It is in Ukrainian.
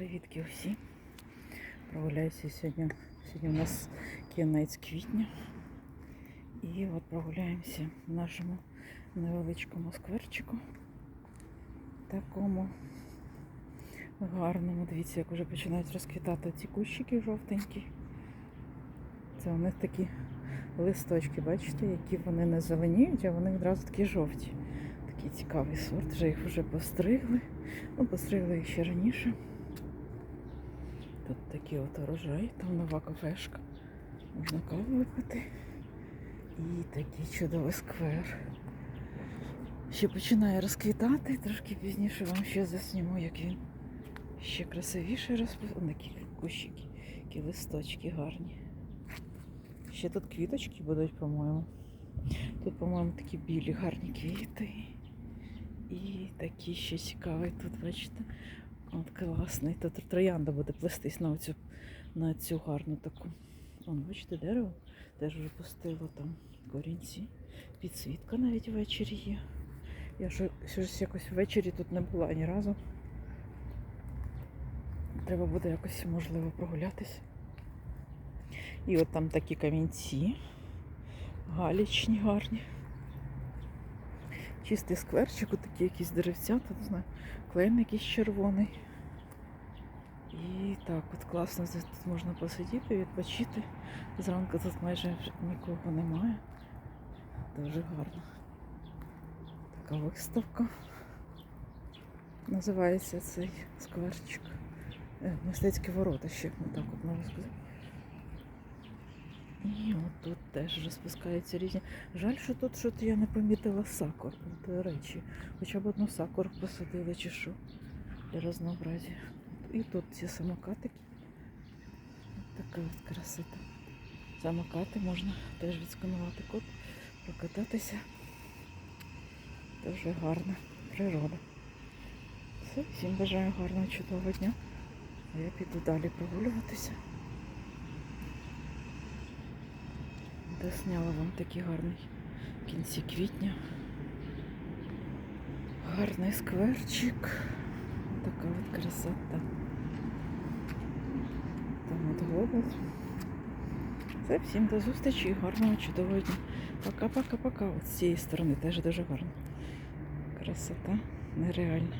Привітки усім. Прогуляюся сьогодні. Сьогодні у нас кінець квітня. І от прогуляємося в нашому невеличкому скверчику. Такому гарному. Дивіться, як вже починають розквітати ці кущики жовтенькі. Це у них такі листочки, бачите, які вони не зеленіють, а вони відразу такі жовті. Такий цікавий сорт. Вже їх вже постригли. Ну, постригли їх ще раніше. Тут такий от урожай, там нова кафешка. Можна каву випити. І такий чудовий сквер. Ще починає розквітати, трошки пізніше вам ще засніму, як він ще красивіше розпустив. Такі кущики, які листочки гарні. Ще тут квіточки будуть, по-моєму. Тут, по-моєму, такі білі гарні квіти. І такий ще цікавий тут, бачите. От класний. Тут троянда буде плестись на цю, на цю гарну таку. Вон, бачите, дерево теж вже пустило там корінці. Підсвітка навіть ввечері є. Я щось якось ввечері тут не була ні разу. Треба буде якось можливо прогулятися. І от там такі камінці. Галічні гарні. Чистий скверчик, такі якісь деревця, тут знаю, клейм якийсь червоний. І так, от класно тут можна посидіти, відпочити. Зранку тут майже нікого немає. Дуже гарно. Така виставка. Називається цей скверчик. Е, Мистецькі ворота ще, отак от можна сказати. І от тут теж розпускаються різні. Жаль, що тут що я не помітила сакур, до речі. Хоча б одну сакуру посадили чи що для разнообразія. І тут ці самокатики. От така от красота. Самокати можна теж відсканувати код, прокататися. Дуже гарна природа. Все, всім бажаю гарного чудового дня. А я піду далі прогулюватися. Досняла вам такий гарний в кінці квітня. Гарний скверчик. Така от красота. Там от глобус. Все, всім до зустрічі і гарного чудового дня. Пока-пока-пока. От з цієї сторони теж дуже гарно. Красота нереальна.